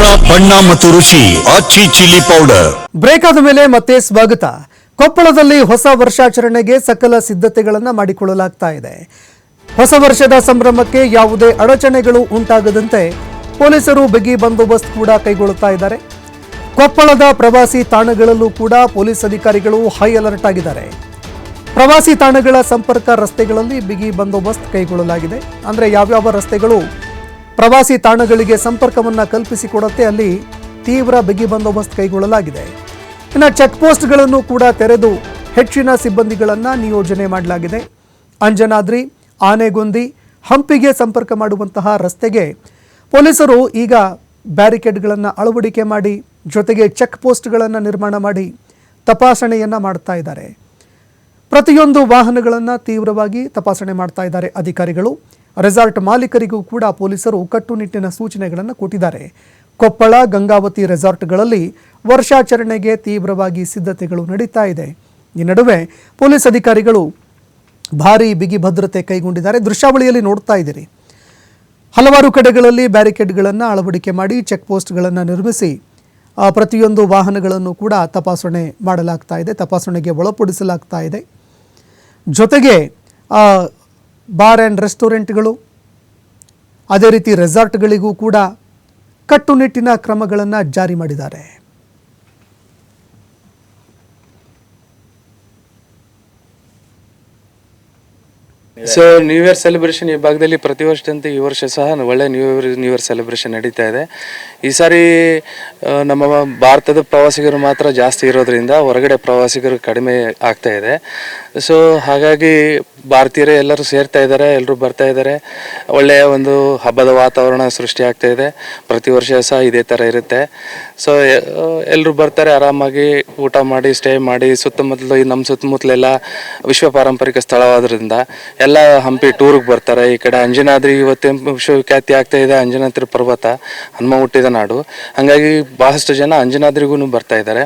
ಖಾರ ಬಣ್ಣ ಮತ್ತು ರುಚಿ ಆಚಿ ಚಿಲ್ಲಿ ಪೌಡರ್. ಬ್ರೇಕ್ ಆದ ಮೇಲೆ ಮತ್ತೆ ಸ್ವಾಗತ. ಕೊಪ್ಪಳದಲ್ಲಿ ಹೊಸ ವರ್ಷಾಚರಣೆಗೆ ಸಕಲ ಸಿದ್ಧತೆಗಳನ್ನು ಮಾಡಿಕೊಳ್ಳಲಾಗ್ತಾ ಇದೆ. ಹೊಸ ವರ್ಷದ ಸಂಭ್ರಮಕ್ಕೆ ಯಾವುದೇ ಅಡಚಣೆಗಳು ಉಂಟಾಗದಂತೆ ಪೊಲೀಸರು ಬಿಗಿ ಬಂದೋಬಸ್ತ್ ಕೂಡ ಕೈಗೊಳ್ಳುತ್ತಾ ಇದ್ದಾರೆ. ಕೊಪ್ಪಳದ ಪ್ರವಾಸಿ ತಾಣಗಳಲ್ಲೂ ಕೂಡ ಪೊಲೀಸ್ ಅಧಿಕಾರಿಗಳು ಹೈ ಅಲರ್ಟ್ ಆಗಿದ್ದಾರೆ. ಪ್ರವಾಸಿ ತಾಣಗಳ ಸಂಪರ್ಕ ರಸ್ತೆಗಳಲ್ಲಿ ಬಿಗಿ ಬಂದೋಬಸ್ತ್ ಕೈಗೊಳ್ಳಲಾಗಿದೆ. ಅಂದರೆ ಯಾವ್ಯಾವ ರಸ್ತೆಗಳು ಪ್ರವಾಸಿ ತಾಣಗಳಿಗೆ ಸಂಪರ್ಕವನ್ನು ಕಲ್ಪಿಸಿಕೊಡುತ್ತೆ ಅಲ್ಲಿ ತೀವ್ರ ಬಿಗಿ ಬಂದೋಬಸ್ತ್ ಕೈಗೊಳ್ಳಲಾಗಿದೆ. ಇನ್ನು ಚೆಕ್ ಪೋಸ್ಟ್ಗಳನ್ನು ಕೂಡ ತೆರೆದು ಹೆಚ್ಚಿನ ಸಿಬ್ಬಂದಿಗಳನ್ನು ನಿಯೋಜನೆ ಮಾಡಲಾಗಿದೆ. ಅಂಜನಾದ್ರಿ, ಆನೆಗೊಂದಿ, ಹಂಪಿಗೆ ಸಂಪರ್ಕ ಮಾಡುವಂತಹ ರಸ್ತೆಗೆ ಪೊಲೀಸರು ಈಗ ಬ್ಯಾರಿಕೇಡ್ಗಳನ್ನು ಅಳವಡಿಕೆ ಮಾಡಿ, ಜೊತೆಗೆ ಚೆಕ್ ಪೋಸ್ಟ್ಗಳನ್ನು ನಿರ್ಮಾಣ ಮಾಡಿ ತಪಾಸಣೆಯನ್ನು ಮಾಡ್ತಾ ಇದ್ದಾರೆ. ಪ್ರತಿಯೊಂದು ವಾಹನಗಳನ್ನು ತೀವ್ರವಾಗಿ ತಪಾಸಣೆ ಮಾಡ್ತಾ ಇದ್ದಾರೆ ಅಧಿಕಾರಿಗಳು. ರೆಸಾರ್ಟ್ ಮಾಲೀಕರಿಗೂ ಕೂಡ ಪೊಲೀಸರು ಕಟ್ಟುನಿಟ್ಟಿನ ಸೂಚನೆಗಳನ್ನು ಕೊಟ್ಟಿದ್ದಾರೆ. ಕೊಪ್ಪಳ, ಗಂಗಾವತಿ ರೆಸಾರ್ಟ್ಗಳಲ್ಲಿ ವರ್ಷಾಚರಣೆಗೆ ತೀವ್ರವಾಗಿ ಸಿದ್ಧತೆಗಳು ನಡೀತಾ ಇದೆ. ಈ ನಡುವೆ ಪೊಲೀಸ್ ಅಧಿಕಾರಿಗಳು ಭಾರೀ ಬಿಗಿ ಭದ್ರತೆ ಕೈಗೊಂಡಿದ್ದಾರೆ. ದೃಶ್ಯಾವಳಿಯಲ್ಲಿ ನೋಡ್ತಾ ಇದ್ದೀರಿ. ಹಲವಾರು ಕಡೆಗಳಲ್ಲಿ ಬ್ಯಾರಿಕೇಡ್ಗಳನ್ನು ಅಳವಡಿಕೆ ಮಾಡಿ ಚೆಕ್ ಪೋಸ್ಟ್ಗಳನ್ನು ನಿರ್ಮಿಸಿ ಪ್ರತಿಯೊಂದು ವಾಹನಗಳನ್ನು ಕೂಡ ತಪಾಸಣೆ ಮಾಡಲಾಗ್ತಾ ಇದೆ, ತಪಾಸಣೆಗೆ ಒಳಪಡಿಸಲಾಗ್ತಾ ಇದೆ. ಜೊತೆಗೆ ಬಾರ್ ಆ್ಯಂಡ್ ರೆಸ್ಟೋರೆಂಟ್ಗಳು, ಅದೇ ರೀತಿ ರೆಸಾರ್ಟ್ಗಳಿಗೂ ಕೂಡ ಕಟ್ಟುನಿಟ್ಟಿನ ಕ್ರಮಗಳನ್ನು ಜಾರಿ ಮಾಡಿದ್ದಾರೆ. ಸೊ ನ್ಯೂ ಇಯರ್ ಸೆಲೆಬ್ರೇಷನ್ ಈ ಭಾಗದಲ್ಲಿ ಪ್ರತಿ ವರ್ಷದಂತೆ ಈ ವರ್ಷ ಸಹ ಒಳ್ಳೆ new year new year celebration ನಡೀತಾ ಇದೆ. ಈ ಸಾರಿ ನಮ್ಮ ಭಾರತದ ಪ್ರವಾಸಿಗರು ಮಾತ್ರ ಜಾಸ್ತಿ ಇರೋದ್ರಿಂದ ಹೊರಗಡೆ ಪ್ರವಾಸಿಗರು ಕಡಿಮೆ ಆಗ್ತಾ ಇದೆ. ಸೊ ಹಾಗಾಗಿ ಭಾರತೀಯರೇ ಎಲ್ಲರೂ ಸೇರ್ತಾ ಇದ್ದಾರೆ, ಎಲ್ಲರೂ ಬರ್ತಾ ಇದ್ದಾರೆ. ಒಳ್ಳೆಯ ಒಂದು ಹಬ್ಬದ ವಾತಾವರಣ ಸೃಷ್ಟಿ ಆಗ್ತಾ ಇದೆ. ಪ್ರತಿ ವರ್ಷ ಸಹ ಇದೇ ಥರ ಇರುತ್ತೆ. ಸೊ ಎಲ್ಲರೂ ಬರ್ತಾರೆ, ಆರಾಮಾಗಿ ಊಟ ಮಾಡಿ ಸ್ಟೇ ಮಾಡಿ, ಸುತ್ತಮುತ್ತಲು, ಈ ನಮ್ಮ ಸುತ್ತಮುತ್ತಲೆಲ್ಲ ವಿಶ್ವ ಪಾರಂಪರಿಕ ಸ್ಥಳವಾದ್ರಿಂದ ಎಲ್ಲ ಹಂಪಿ ಟೂರ್ಗೆ ಬರ್ತಾರೆ. ಈ ಕಡೆ ಅಂಜನಾದ್ರಿ ಇವತ್ತೇನು ವಿಶ್ವಖ್ಯಾತಿ ಆಗ್ತಾ ಇದೆ, ಅಂಜನಾದ್ರಿ ಪರ್ವತ, ಹನುಮ ಹುಟ್ಟಿದ ನಾಡು. ಹಾಗಾಗಿ ಬಹಳಷ್ಟು ಜನ ಅಂಜನಾದ್ರಿಗೂ ಬರ್ತಾ ಇದ್ದಾರೆ.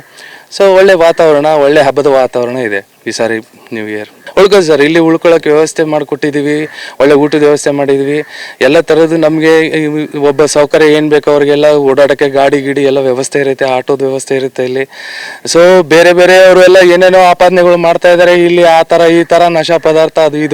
ಸೊ ಒಳ್ಳೆ ವಾತಾವರಣ, ಒಳ್ಳೆ ಹಬ್ಬದ ವಾತಾವರಣ ಇದೆ ಈ ಸಾರಿ ನ್ಯೂ ಇಯರ್ ಉಳ್ಕೊಳ್ಳಿ ಸರ್, ಇಲ್ಲಿ ಉಳ್ಕೊಳ್ಳೋಕೆ ವ್ಯವಸ್ಥೆ ಮಾಡಿಕೊಟ್ಟಿದ್ದೀವಿ, ಒಳ್ಳೆ ಊಟದ ವ್ಯವಸ್ಥೆ ಮಾಡಿದ್ವಿ ಎಲ್ಲ ಥರದ್ದು ನಮಗೆ ಒಬ್ಬ ಸೌಕರ್ಯ ಏನು ಬೇಕೋ ಅವ್ರಿಗೆಲ್ಲ ಓಡಾಡೋಕ್ಕೆ ಗಾಡಿ, ಗಿಡಿ ಎಲ್ಲ ವ್ಯವಸ್ಥೆ ಇರುತ್ತೆ, ಆಟೋದ ವ್ಯವಸ್ಥೆ ಇರುತ್ತೆ ಇಲ್ಲಿ. ಸೊ ಬೇರೆ ಬೇರೆಯವರು ಎಲ್ಲ ಏನೇನೋ ಆಪಾದನೆಗಳು ಮಾಡ್ತಾ ಇದ್ದಾರೆ, ಇಲ್ಲಿ ಆ ಥರ, ಈ ಥರ ನಶಾ ಪದಾರ್ಥ ಅದು ಇದು